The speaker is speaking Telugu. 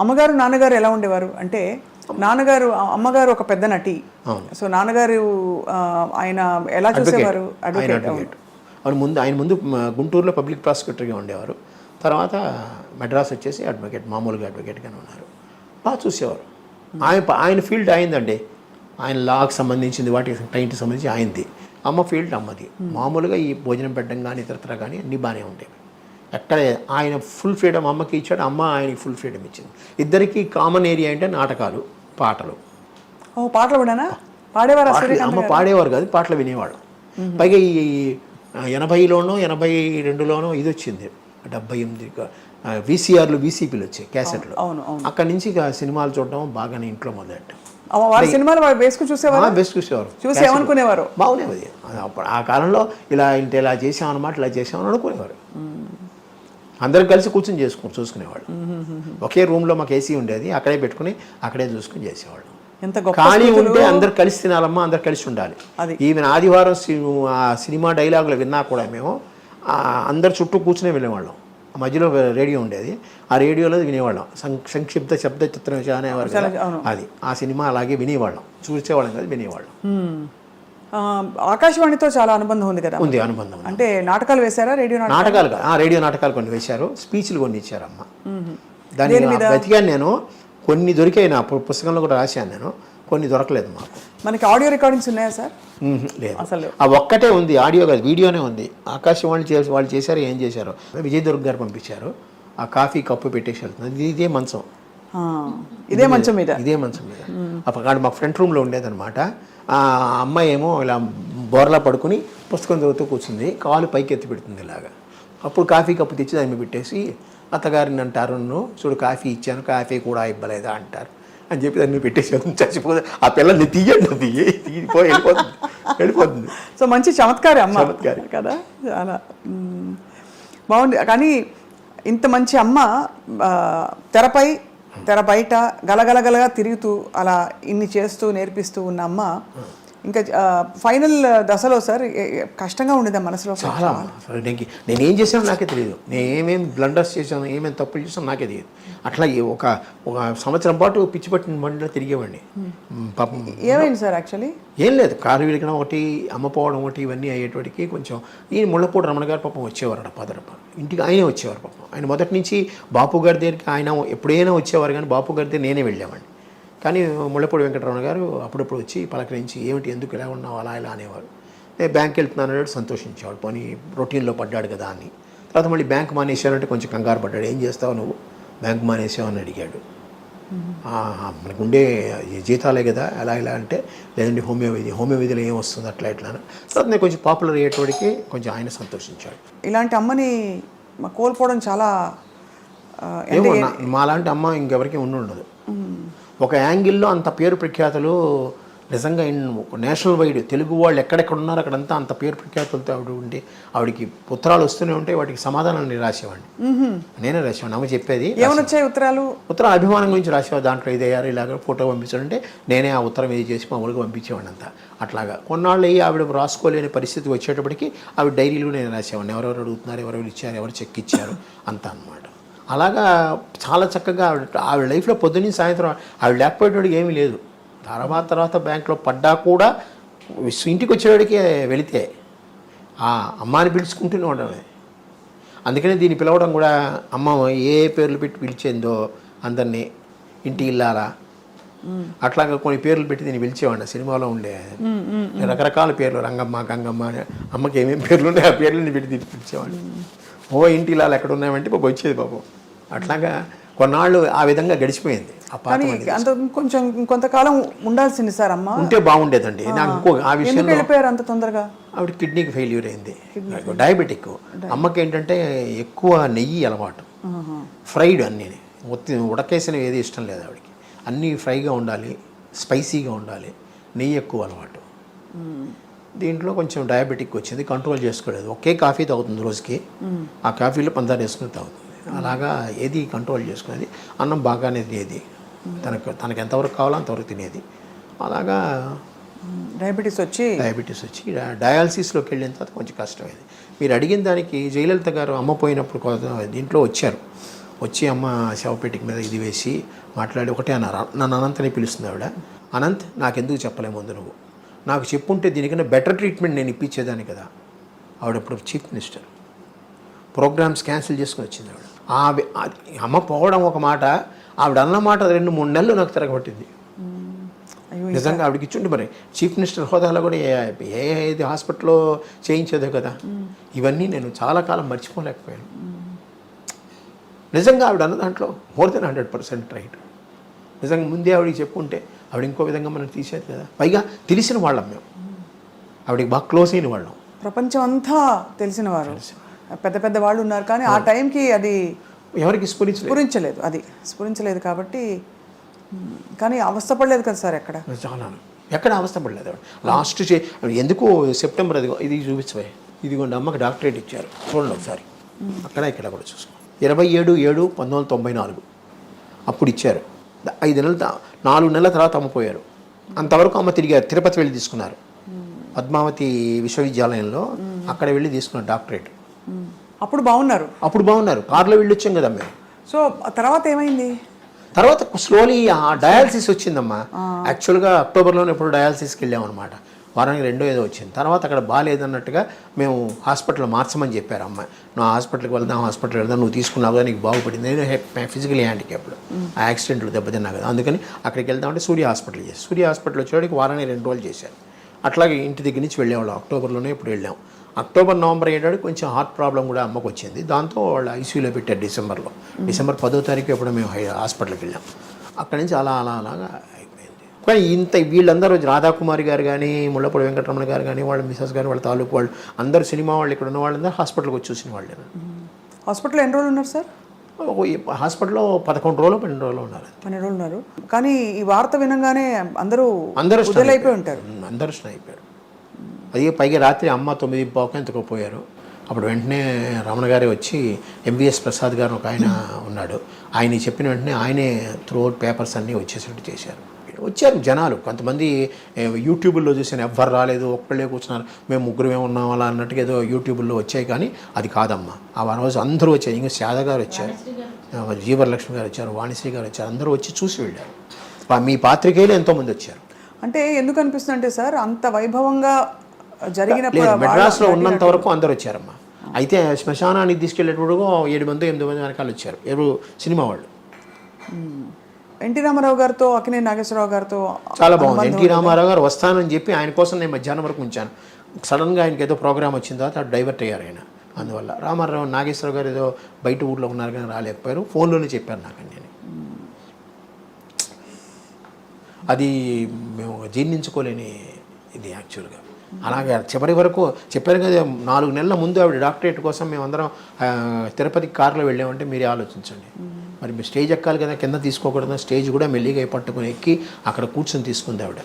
అమ్మగారు నాన్నగారు ఎలా ఉండేవారు? అంటే నాన్నగారు అమ్మగారు ఒక పెద్ద నటి. సో నాన్నగారు ఆయన ఎలా చూసేవారు? అడ్వకేట్ ఆయన ముందు ఆయన ముందు గుంటూరులో పబ్లిక్ ప్రాసిక్యూటర్గా ఉండేవారు. తర్వాత మెడ్రాస్ వచ్చేసి అడ్వకేట్ మామూలుగా అడ్వకేట్గానే ఉన్నారు. బాగా చూసేవారు. ఆయన ఆయన ఫీల్డ్ అయిందండి ఆయన లాకి సంబంధించింది వాటికి టైంకి సంబంధించి ఆయనది. అమ్మ ఫీల్డ్ అమ్మది. మామూలుగా ఈ భోజనం పెట్టడం కానీ ఇతరత్ర కానీ అన్నీ బాగానే ఉండేవి. ఎక్కడ ఆయన ఫుల్ ఫ్రీడమ్ అమ్మకి ఇచ్చాడు అమ్మ ఆయనకి ఫుల్ ఫ్రీడమ్ ఇచ్చింది. ఇద్దరికి కామన్ ఏరియా అంటే నాటకాలు పాటలు. ఓ పాటలు కూడానా? పాడేవారు అమ్మ పాడేవారు కాదు పాటలు వినేవాడు. పైగా ఈ ఎనభైలోనో ఎనభై రెండులోనో ఇది వచ్చింది. డెబ్బై ఎనిమిది వీసీఆర్లు వీసీపీలు వచ్చాయి క్యాసెట్లు. అక్కడి నుంచి ఇక సినిమాలు చూడడం బాగానే ఇంట్లో మొదలెట్టాం. సినిమాలు వేసుకుని చూసేవారు? బెస్ట్ చూసేవారు. చూసి ఏమనుకునేవారు? బాగునేది అప్పుడు ఆ కాలంలో ఇలా ఇంత ఇలా చేసాం అన్నమాట ఇలా చేసామని అనుకునేవారు. అందరం కలిసి కూర్చొని చేసుకుని చూసుకునేవాళ్ళు. ఒకే రూమ్లో మాకు ఏసీ ఉండేది అక్కడే పెట్టుకుని అక్కడే చూసుకుని చేసేవాళ్ళు. ఎంత ఖాళీ ఉంటే అందరు కలిసి తినాలమ్మా అందరు కలిసి ఉండాలి. ఈవెన్ ఆదివారం సినిమా డైలాగులు విన్నా కూడా మేము అందరు చుట్టూ కూర్చునే వెళ్ళేవాళ్ళం. ఆ మధ్యలో రేడియో ఉండేది ఆ రేడియోలో వినేవాళ్ళం. సం- సంక్షిప్త శబ్ద చిత్రం అనేవారు. అది. ఆ సినిమా అలాగే వినేవాళ్ళం. చూసేవాళ్ళం కాదు వినేవాళ్ళం. ఆకాశవాణితో చాలా అనుబంధం ఉంది కదా ఉంది అనుబంధం. అంటే నాటకాలు వేశారా రేడియో నాటకాలు? రేడియో నాటకాలు కొన్ని వేశారు స్పీచ్లు కొన్ని ఇచ్చారు అమ్మ దాన్ని వెతికాను నేను కొన్ని దొరికాయి నా పుస్తకంలో కూడా రాశాను నేను కొన్ని దొరకలేదు మాకు. మనకి ఆడియో రికార్డింగ్స్ ఉన్నాయా సార్. లేదు. అసలు. ఆ ఒక్కటే ఉంది ఆడియో కాదు వీడియోనే ఉంది. ఆకాశవాణి చేసి వాళ్ళు చేశారు ఏం చేశారు? విజయ్ దుర్గ్ గారు పంపించారు ఆ కాఫీ కప్పు పెట్టేసి వెళ్తుంది ఇది మంచం. ఇదే మంచం మీద. ఇదే మంచం మీద. అప్పుడు మా ఫ్రంట్ రూమ్లో ఉండేదన్నమాట. ఆ అమ్మాయి ఏమో ఇలా బోర్లా పడుకుని పుస్తకం చదువుతూ కూర్చుంది. కాలు పైకి ఎత్తి పెడుతుంది ఇలాగా. అప్పుడు కాఫీ కప్పు తెచ్చి దాన్ని పెట్టేసి అత్తగారిని అంటారు "నువ్వు చూడు కాఫీ ఇచ్చాను కాఫీ కూడా ఇవ్వలేదా అంటారు. అని చెప్పి దాన్ని పెట్టేసి చచ్చిపోతే ఆ పిల్లల్ని తీయండి అది తీయిపోయి వెళ్ళిపోతుంది వెళ్ళిపోతుంది. సో మంచి చమత్కారి అమ్మ. చమత్కారి. కదా? చాలా. బాగుంది. కానీ ఇంత మంచి అమ్మ తెరపై తెర బయట గలగలగలగా తిరుగుతూ అలా ఇన్ని చేస్తూ నేర్పిస్తూ ఉన్న అమ్మ ఇంకా ఫైనల్ దశలో సార్ కష్టంగా ఉండేదా మనసులో? చాలా నేను నేనేం చేశానో నాకే తెలియదు. నేను ఏమేమి బ్లండర్స్ చేశాను ఏమేమి తప్పులు చేశానో నాకే తెలియదు. అట్లా ఒక ఒక సంవత్సరం పాటు పిచ్చి పట్టిన బండిలో తిరిగేవాడిని. పాపం ఏమైంది సార్ యాక్చువల్లీ ఏం లేదు కారు విరగడం ఒకటి అమ్మపోవడం ఒకటి ఇవన్నీ అయ్యేటికి కొంచెం ఈ ముళ్ళపూడి రమణ గారు పాపం వచ్చేవారు పదరప. ఇంటికి ఆయనే వచ్చేవారు పాపం. ఆయన మొదటి నుంచి బాపు గారి దగ్గరికి ఆయన ఎప్పుడైనా వచ్చేవారు కానీ బాపు గారి దగ్గర నేనే వెళ్ళేవాడిని. కానీ ముళ్ళపూడి వెంకటరమణ గారు అప్పుడప్పుడు వచ్చి పలకరించి ఏమిటి ఎందుకు ఇలా ఉన్నావు అలా ఇలా అనేవారు. నేను బ్యాంక్ వెళ్తున్నాను అన్నాడు సంతోషించేవాడు. పోనీ రొటీన్లో పడ్డాడు కదా అని. తర్వాత మళ్ళీ బ్యాంక్ మానేశానంటే కొంచెం కంగారు పడ్డాడు. ఏం చేస్తావు నువ్వు? బ్యాంక్ మానేసావు అని అడిగాడు. ఆ, మనకు ఉండే ఈ జీతాలే కదా ఎలా ఇలా అంటే లేదండి హోమియో విధి హోమియో విధిలో ఏం వస్తుంది అట్లా ఇట్లా తర్వాత నేను కొంచెం పాపులర్ అయ్యేటోడికి కొంచెం ఆయన సంతోషించాడు. ఇలాంటి అమ్మని మ- కోల్పోవడం చాలా ఏమో మాలాంటి అమ్మ ఇంకెవరికి ఉండి ఉండదు. ఒక యాంగిల్లో అంత పేరు ప్రఖ్యాతులు నిజంగా నేషనల్ వైడ్ తెలుగు వాళ్ళు ఎక్కడెక్కడ ఉన్నారో అక్కడంతా అంత పేరు ప్రఖ్యాతులతో ఆవిడ ఉండి ఆవిడకి ఉత్తరాలు వస్తూనే ఉంటే వాటికి సమాధానాలు నేను రాసేవాడిని. నేనే రాసేవాడిని అమ్మ చెప్పేది ఏమైనా వచ్చాయి ఉత్తరాలు? ఉత్తరం అభిమానం గురించి రాసేవాడు దాంట్లో ఇదయ్యారు ఇలాగ ఫోటో పంపించాడంటే నేనే ఆ ఉత్తరం ఇది చేసి మామూలుగా పంపించేవాడిని అంతా. అట్లాగా కొన్నాళ్ళు అయ్యి ఆవిడ రాసుకోలేని పరిస్థితి వచ్చేటప్పటికి ఆవిడ డైరీలు నేను రాసేవాడిని. ఎవరెవరు అడుగుతున్నారు ఎవరెవరు ఇచ్చారు ఎవరు చెక్ ఇచ్చారు అంతా అన్నమాట. అలాగా చాలా చక్కగా ఆవిడ ఆవిడ లైఫ్లో పొద్దున్నీ సాయంత్రం ఆవిడ లేకపోయేటోడికి ఏమీ లేదు. తర్వాత తర్వాత బ్యాంక్లో పడ్డా కూడా ఇంటికి వచ్చేవాడికి వెళితే ఆ అమ్మాని పిలుచుకుంటూనే ఉండడమే. అందుకనే దీన్ని పిలవడం కూడా అమ్మ ఏ పేర్లు పెట్టి పిలిచేందో అందరినీ ఇంటి ఇల్లారా? అట్లాగా కొన్ని పేర్లు పెట్టి దీన్ని పిలిచేవాడిని సినిమాలో ఉండే రకరకాల పేర్లు రంగమ్మ గంగమ్మ అమ్మకి ఏమేమి పేర్లు ఉన్నాయో ఆ పేర్లని పెట్టి పిలిచేవాడిని. ఓ ఇంటి ఇల్లాలు ఎక్కడ ఉన్నాయంటే పాపం వచ్చేది పాపం. అట్లాగా కొన్నాళ్ళు ఆ విధంగా గడిచిపోయింది. అంత కొంచెం కొంతకాలం ఉండాల్సింది సార్ అమ్మ. ఉంటే బాగుండేదండి. నాకు ఇంకో ఆ విషయంలో అంత తొందరగా? ఆవిడ కిడ్నీకి ఫెయిల్యూర్ అయింది. డయాబెటిక్. అమ్మకి ఏంటంటే ఎక్కువ నెయ్యి అలవాటు. ఫ్రైడ్ అన్నీ. ఒత్తి ఉడకేసినవి ఏది ఇష్టం లేదు ఆవిడకి. అన్నీ ఫ్రైగా ఉండాలి స్పైసీగా ఉండాలి. నెయ్యి ఎక్కువ అలవాటు. దీంట్లో కొంచెం డయాబెటిక్ వచ్చింది. కంట్రోల్ చేసుకోలేదు. ఒకే కాఫీ తాగుతుంది రోజుకి. ఆ కాఫీలో పందారు వేసుకుని తాగుతుంది. అలాగా ఏది కంట్రోల్ చేసుకునేది? అన్నం బాగానే తినేది. తనకు తనకు ఎంతవరకు కావాలో అంతవరకు తినేది. అలాగా డయాబెటీస్ వచ్చి డయాబెటీస్ వచ్చి డయాలసిస్లోకి వెళ్ళిన తర్వాత కొంచెం కష్టమైంది. మీరు అడిగిన దానికి జయలలిత గారు అమ్మ పోయినప్పుడు దీంట్లో వచ్చారు. వచ్చి అమ్మ శవపేటిక మీద ఇది వేసి మాట్లాడి ఒకటే అన్నారు. నన్ను అనంతని పిలుస్తుంది ఆవిడ. అనంత్ నాకెందుకు చెప్పలే ముందు నువ్వు. నాకు చెప్పుంటే దీనికన్నా బెటర్ ట్రీట్మెంట్ నేను ఇప్పించేదాన్ని కదా. ఆవిడప్పుడు చీఫ్ మినిస్టర్ ప్రోగ్రామ్స్ క్యాన్సిల్ చేసుకుని వచ్చింది ఆవిడ. అమ్మ పోవడం ఒక మాట ఆవిడ అన్న మాట రెండు మూడు నెలలు నాకు తిరగబట్టింది. నిజంగా ఆవిడకి ఇచ్చుండి మరి చీఫ్ మినిస్టర్ హోదాలో కూడా ఏ ఏ ఏది హాస్పిటల్లో చేయించేదో కదా. ఇవన్నీ నేను చాలా కాలం మర్చిపోలేకపోయాను. నిజంగా ఆవిడ అన్న దాంట్లో more than hundred percent right. నిజంగా ముందే ఆవిడకి చెప్పుంటే ఆవిడ ఇంకో విధంగా మనం తీసేది కదా. పైగా తెలిసిన వాళ్ళం మేము. ఆవిడకి బాగా క్లోజ్ అయిన వాళ్ళం. ప్రపంచం అంతా తెలిసిన వారు. పెద్ద పెద్ద వాళ్ళు ఉన్నారు కానీ ఆ టైంకి అది ఎవరికి స్ఫురించలేదు? స్ఫురించలేదు అది స్ఫురించలేదు కాబట్టి కానీ అవస్థపడలేదు కదా సార్ ఎక్కడ? చాలా. ఎక్కడ అవస్థపడలేదు లాస్ట్ చే ఎందుకు సెప్టెంబర్ అది ఇది చూపించబోయే ఇదిగోండి అమ్మకి డాక్టరేట్ ఇచ్చారు. చూడండి ఒకసారి. అక్కడ ఇక్కడ కూడా చూసుకో. ఇరవై ఏడు ఏడు పంతొమ్మిది వందల తొంభై నాలుగు. అప్పుడు ఇచ్చారు. ఐదు నెలల నాలుగు నెలల తర్వాత అమ్మ పోయారు. అంతవరకు అమ్మ తిరిగారు తిరుపతి వెళ్ళి తీసుకున్నారు. పద్మావతి విశ్వవిద్యాలయంలో అక్కడ వెళ్ళి తీసుకున్నారు డాక్టరేట్. అప్పుడు బాగున్నారు. అప్పుడు బాగున్నారు. కార్లో వెళ్ళి వచ్చాం కదా మేము సో తర్వాత ఏమైంది? తర్వాత స్లోలీ ఆ డయాలసిస్ వచ్చిందమ్మా. యాక్చువల్గా అక్టోబర్లోనే ఎప్పుడు డయాలసిస్కి వెళ్ళామన్నమాట వారానికి రెండో ఏదో వచ్చింది. తర్వాత అక్కడ బాగాలేదన్నట్టుగా మేము హాస్పిటల్ మార్చమని చెప్పారు అమ్మాయి నువ్వు హాస్పిటల్కి వెళ్దాం హాస్పిటల్ వెళ్దాం నువ్వు తీసుకున్నావు కదా నీకు బాగుపడింది. నేను ఫిజికల్ హ్యాండిక్యాప్డ్. ఆ యాక్సిడెంట్లు దెబ్బతిన్నా కదా. అందుకని అక్కడికి వెళ్దామంటే సూర్య హాస్పిటల్ చేసి సూర్య హాస్పిటల్ వచ్చేవాడికి వారానికి రెండు రోజులు చేశారు. అట్లాగే ఇంటి దగ్గర నుంచి వెళ్ళేవాళ్ళం. అక్టోబర్లోనే ఇప్పుడు వెళ్ళాం. అక్టోబర్ నవంబర్ ఏడాడు కొంచెం హార్ట్ ప్రాబ్లం కూడా అమ్మకు వచ్చింది. దాంతో వాళ్ళు ఐసీయూలో పెట్టారు డిసెంబర్లో. డిసెంబర్ పదో తారీఖు ఎప్పుడు మేము హాస్పిటల్కి వెళ్ళాం. అక్కడి నుంచి అలా అలా అలాగా అయిపోయింది. కానీ ఇంత వీళ్ళందరూ రాధాకుమారి గారు కానీ ముళ్ళపూడి వెంకటరమణ గారు కానీ వాళ్ళ మిసెస్ గారు వాళ్ళ తాలూకు వాళ్ళు అందరూ సినిమా వాళ్ళు ఇక్కడ ఉన్న వాళ్ళందరూ హాస్పిటల్కి వచ్చి చూసిన వాళ్ళే. హాస్పిటల్లో ఎన్ని రోజులు ఉన్నారు సార్? హాస్పిటల్లో పదకొండు రోజులు పన్నెండు రోజులు ఉన్నారు. పన్నెండు రోజులు ఉన్నారు. కానీ ఈ వార్త వినగానే అందరూ అందరూ వదిలైపోయి ఉంటారు. అందరూ అయిపోయారు. అది పైగా రాత్రి అమ్మ తొమ్మిది పావుకు ఎంతకో పోయారు. అప్పుడు వెంటనే రమణ గారే వచ్చి ఎంబీఎస్ ప్రసాద్ గారు ఒక ఆయన ఉన్నాడు. ఆయన చెప్పిన వెంటనే ఆయనే త్రూఅవుట్ పేపర్స్ అన్నీ వచ్చేసినట్టు చేశారు. వచ్చారు జనాలు. కొంతమంది యూట్యూబ్లో చూసాను ఎవ్వరు రాలేదు ఒక్కళ్ళే కూర్చున్నారు. మేము ముగ్గురమే ఉన్నాం అలా అన్నట్టుగా ఏదో యూట్యూబ్లో వచ్చాయి కానీ అది కాదమ్మా. ఆ రోజు అందరూ వచ్చారు. ఇంకా శాద గారు వచ్చారు. జీవరలక్ష్మి గారు వచ్చారు వాణిశ్రీ గారు వచ్చారు. అందరూ వచ్చి చూసి వెళ్ళారు. మీ పాత్రికేయులు ఎంతోమంది వచ్చారు. అంటే ఎందుకు అనిపిస్తుంది అంటే సార్ అంత వైభవంగా జరిగినప్పుడు మెడ్రాస్లో ఉన్నంత వరకు అందరు వచ్చారమ్మా. అయితే శ్మశానానికి తీసుకెళ్ళేటప్పుడు ఏడు మంది ఎనిమిది మంది వెనకాల వచ్చారు. ఎవరు? సినిమా వాళ్ళు. ఎన్టీ రామారావు గారితో అక్కినేని నాగేశ్వరరావు గారితో చాలా బాగుంది. ఎన్టీ రామారావు గారు వస్తానని చెప్పి ఆయన కోసం నేను మధ్యాహ్నం వరకు ఉంచాను. సడన్గా ఆయనకి ఏదో ప్రోగ్రామ్ వచ్చిన తర్వాత డైవర్ట్ అయ్యారు ఆయన. అందువల్ల రామారావు నాగేశ్వరరావు గారు ఏదో బయట ఊర్లో ఉన్నారు కానీ రాలేకపోయారు. ఫోన్లోనే చెప్పారు నాకు నేను అది మేము జీర్ణించుకోలేని ఇది యాక్చువల్గా. అలాగే చివరి వరకు చెప్పారు కదా నాలుగు నెలల ముందు ఆవిడ డాక్టరేట్ కోసం మేమందరం తిరుపతికి కారులో వెళ్ళామంటే మీరే ఆలోచించండి. మరి మీరు స్టేజ్ ఎక్కాలి కదా కింద తీసుకోకూడదు స్టేజ్ కూడా మెల్లిగా పట్టుకుని ఎక్కి అక్కడ కూర్చొని తీసుకుంది ఆవిడ.